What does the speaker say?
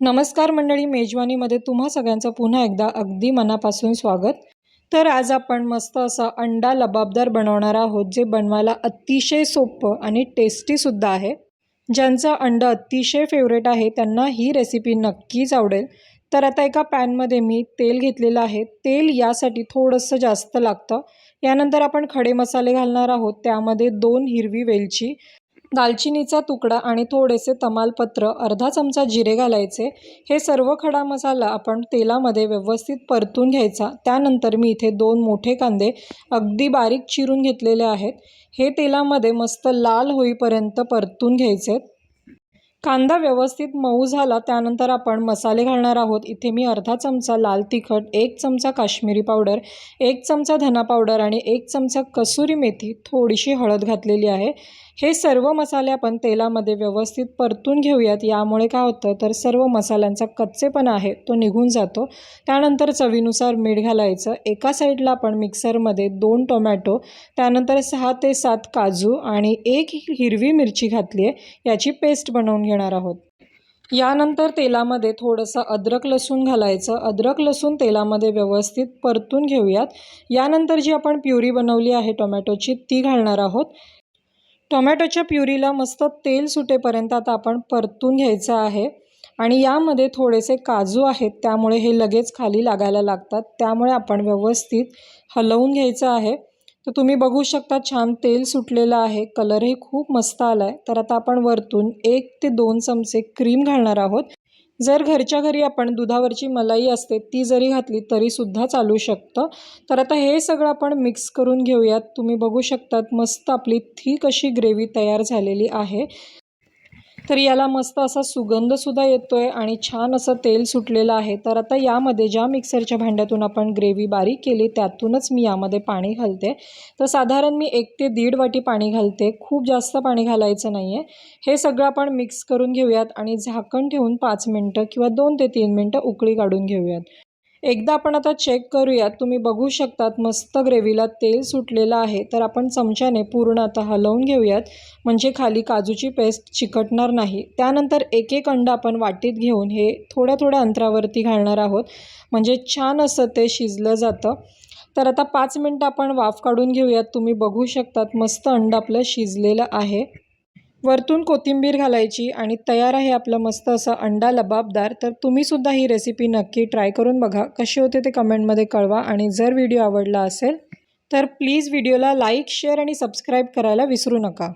नमस्कार मंडळी मेजवानीमध्ये तुम्हा सगळ्यांचं पुन्हा एकदा अगदी मनापासून स्वागत. तर आज आपण मस्त असा अंडा लबाबदार बनवणार आहोत जे बनवायला अतिशय सोपं आणि टेस्टीसुद्धा आहे. ज्यांचं अंडं अतिशय फेवरेट आहे त्यांना ही रेसिपी नक्कीच आवडेल. तर आता एका पॅनमध्ये मी तेल घेतलेलं आहे. तेल यासाठी थोडंसं जास्त लागतं. यानंतर आपण खडे मसाले घालणार आहोत. त्यामध्ये दोन हिरवी वेलची दालचिनीचा तुकडा आणि थोडेसे तमालपत्र अर्धा चमचा जिरे घालायचे. हे सर्व खडा मसाला आपण तेलामध्ये व्यवस्थित परतून घ्यायचा. त्यानंतर मी इथे दोन मोठे कांदे अगदी बारीक चिरून घेतलेले आहेत. हे तेलामध्ये मस्त लाल होईपर्यंत परतून घ्यायचे. कांदा व्यवस्थित मऊ झाला त्यानंतर आपण मसाले घालणार आहोत. इथे मी अर्धा चमचा लाल तिखट एक चमचा काश्मीरी पावडर एक चमचा धना पावडर आणि एक चमचा कसुरी मेथी थोडीशी हळद घातलेली आहे. हे सर्व मसाले आपण तेलामध्ये व्यवस्थित परतून घेऊयात. यामुळे काय होतं तर सर्व मसाल्यांचा कच्चेपणा आहे तो निघून जातो. त्यानंतर चवीनुसार मीठ घालायचं. एका साईडला आपण मिक्सरमध्ये दोन टोमॅटो त्यानंतर सहा ते सात काजू आणि एक हिरवी मिरची घातली आहे याची पेस्ट बनवून घेणार आहोत. यानंतर तेलामध्ये थोडंसं अद्रक लसूण घालायचं. अद्रक लसूण तेलामध्ये व्यवस्थित परतून घेऊयात. यानंतर जी आपण प्युरी बनवली आहे टोमॅटोची ती घालणार आहोत. टोमॅटोच्या प्युरीला मस्त तेल सुटेपर्यंत आता आपण परतून घ्यायचं आहे. आणि यामध्ये थोडेसे काजू आहेत त्यामुळे हे लगेच खाली लागायला लागतात. त्यामुळे आपण व्यवस्थित हलवून घ्यायचं आहे. तर तुम्ही बघू शकता छान तेल सुटलेलं आहे. कलरही खूप मस्त आला आहे तर आता आपण वरतून एक ते दोन चमचे क्रीम घालणार आहोत. जर घरच्या घरी आपण दुधावरची मलाई असते ती जरी घातली तरीसुद्धा चालू शकतं. तर आता हे सगळं आपण मिक्स करून घेऊयात. तुम्ही बघू शकतात मस्त आपली थीक अशी ग्रेव्ही तयार झालेली आहे. तर याला मस्त असा सुगंधसुद्धा येतो आहे आणि छान असं तेल सुटलेलं आहे. तर आता यामध्ये ज्या मिक्सरच्या भांड्यातून आपण ग्रेव्ही बारीक केली त्यातूनच मी यामध्ये पाणी घालते. तर साधारण मी एक ते दीड वाटी पाणी घालते. खूप जास्त पाणी घालायचं नाही आहे हे सगळं आपण मिक्स करून घेऊयात आणि झाकण ठेवून पाच मिनटं किंवा दोन ते तीन मिनटं उकळी काढून घेऊयात. एकदा आपण आता चेक करूयात. तुम्ही बघू शकतात मस्त ग्रेव्हीला तेल सुटलेलं आहे. तर आपण चमच्याने पूर्ण आता हलवून घेऊयात. म्हणजे खाली काजूची पेस्ट चिकटणार नाही. त्यानंतर एक एक अंड आपण वाटीत घेऊन हे थोड्या थोड्या अंतरावरती घालणार आहोत. म्हणजे छान असं ते शिजलं जातं. तर आता पाच मिनटं आपण वाफ काढून घेऊयात. तुम्ही बघू शकतात मस्त अंड आपलं शिजलेलं आहे. वरतून कोथिंबीर घालायची आणि तयार आहे आपलं मस्त असं अंडा लबाबदार तर तुम्हीसुद्धा ही रेसिपी नक्की ट्राय करून बघा. कसे होते ते कमेंटमध्ये कळवा आणि जर व्हिडिओ आवडला असेल तर प्लीज व्हिडिओला लाईक शेअर आणि सबस्क्राईब करायला विसरू नका.